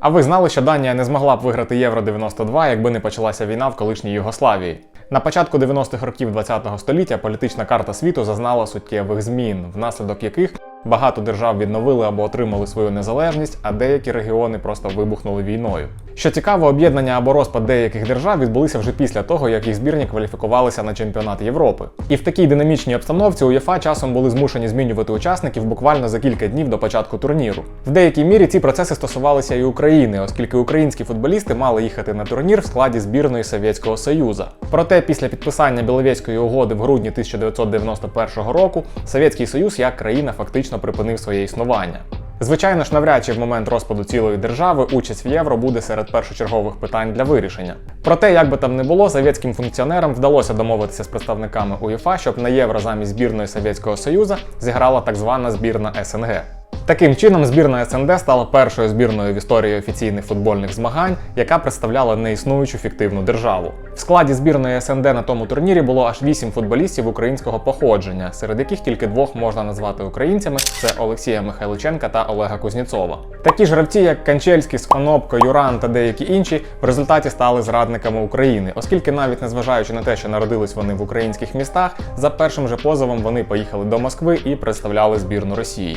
А ви знали, що Данія не змогла б виграти Євро 92, якби не почалася війна в колишній Югославії? На початку 90-х років ХХ століття політична карта світу зазнала суттєвих змін, внаслідок яких багато держав відновили або отримали свою незалежність, а деякі регіони просто вибухнули війною. Що цікаво, об'єднання або розпад деяких держав відбулися вже після того, як їх збірні кваліфікувалися на чемпіонат Європи. І в такій динамічній обстановці УЄФА часом були змушені змінювати учасників буквально за кілька днів до початку турніру. В деякій мірі ці процеси стосувалися і України, оскільки українські футболісти мали їхати на турнір в складі збірної Совєтського Союзу. Проте після підписання Біловєцької угоди в грудні 1991 року Совєтський Союз як країна фактично припинив своє існування. Звичайно ж, навряд чи в момент розпаду цілої держави участь в євро буде серед першочергових питань для вирішення. Проте, як би там не було, совєтським функціонерам вдалося домовитися з представниками УЄФА, щоб на євро замість збірної Совєтського Союзу зіграла так звана збірна СНГ. Таким чином, збірна СНД стала першою збірною в історії офіційних футбольних змагань, яка представляла неіснуючу фіктивну державу. В складі збірної СНД на тому турнірі було аж вісім футболістів українського походження, серед яких тільки двох можна назвати українцями: це Олексія Михайличенка та Олега Кузнєцова. Такі ж гравці, як Канчельський, Сконопко, Юран та деякі інші, в результаті стали зрадниками України, оскільки навіть незважаючи на те, що народились вони в українських містах, за першим же позовом вони поїхали до Москви і представляли збірну Росії.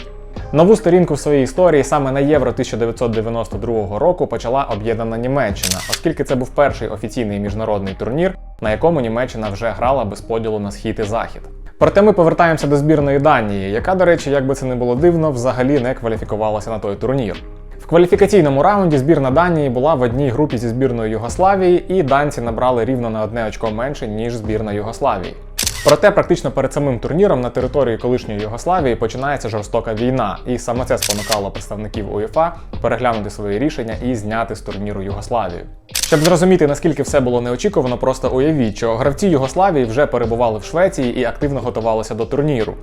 Нову сторінку в своїй історії саме на Євро 1992 року почала об'єднана Німеччина, оскільки це був перший офіційний міжнародний турнір, на якому Німеччина вже грала без поділу на схід і захід. Проте ми повертаємося до збірної Данії, яка, до речі, як би це не було дивно, взагалі не кваліфікувалася на той турнір. В кваліфікаційному раунді збірна Данії була в одній групі зі збірною Югославії, і данці набрали рівно на одне очко менше, ніж збірна Югославії. Проте практично перед самим турніром на території колишньої Югославії починається жорстока війна, і саме це спонукало представників УЄФА переглянути свої рішення і зняти з турніру Югославію. Щоб зрозуміти, наскільки все було неочікувано, просто уявіть, що гравці Югославії вже перебували в Швеції і активно готувалися до турніру.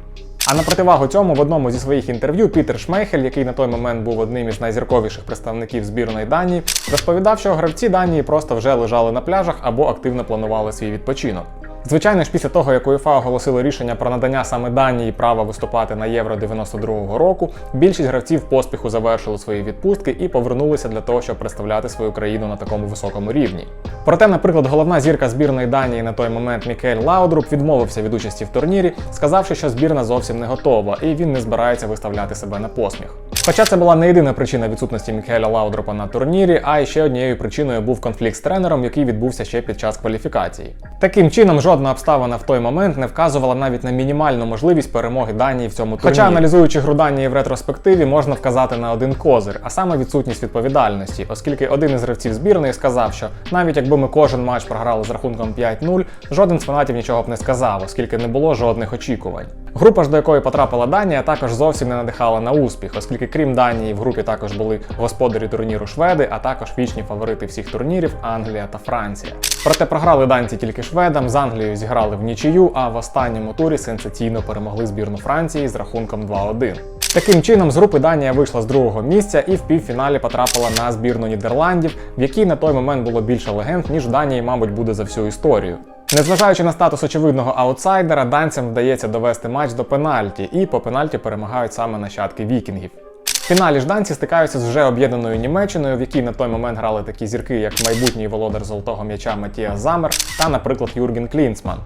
А на противагу цьому в одному зі своїх інтерв'ю Пітер Шмейхель, який на той момент був одним із найзірковіших представників збірної Данії, розповідав, що гравці Данії просто вже лежали на пляжах або активно планували свій відпочинок. Звичайно ж, після того, як УЄФА оголосило рішення про надання саме Данії права виступати на Євро 92-го року, більшість гравців поспіху завершили свої відпустки і повернулися для того, щоб представляти свою країну на такому високому рівні. Проте, наприклад, головна зірка збірної Данії на той момент Мікель Лаудруп відмовився від участі в турнірі, сказавши, що збірна зовсім не готова і він не збирається виставляти себе на посміх. Хоча це була не єдина причина відсутності Мікеля Лаудропа на турнірі, а ще однією причиною був конфлікт з тренером, який відбувся ще під час кваліфікації. Таким чином, жодна обставина в той момент не вказувала навіть на мінімальну можливість перемоги Данії в цьому турнірі. Хоча, аналізуючи гру Данії в ретроспективі, можна вказати на один козир, а саме відсутність відповідальності, оскільки один із гравців збірної сказав, що навіть якби ми кожен матч програли з рахунком 5-0, жоден з фанатів нічого б не сказав, оскільки не було жодних очікувань. Група ж до якої потрапила Данія, також зовсім не надихала на успіх, оскільки крім Данії в групі також були господарі турніру Шведи, а також вічні фаворити всіх турнірів Англія та Франція. Проте програли данці тільки шведам, з Англією зіграли в нічию, а в останньому турі сенсаційно перемогли збірну Франції з рахунком 2-1. Таким чином, з групи Данія вийшла з другого місця і в півфіналі потрапила на збірну Нідерландів, в якій на той момент було більше легенд, ніж в Данії, мабуть, буде за всю історію. Незважаючи на статус очевидного аутсайдера, данцям вдається довести матч до пенальті, і по пенальті перемагають саме нащадки вікінгів. В фіналі ж данці стикаються з вже об'єднаною Німеччиною, в якій на той момент грали такі зірки, як майбутній володар золотого м'яча Матія Замер та, наприклад, Юрген Клінцман.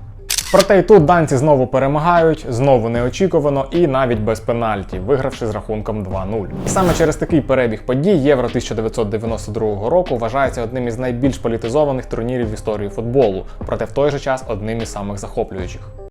Проте і тут данці знову перемагають, знову неочікувано і навіть без пенальті, вигравши з рахунком 2-0. І саме через такий перебіг подій Євро 1992 року вважається одним із найбільш політизованих турнірів в історії футболу, проте в той же час одним із самих захоплюючих.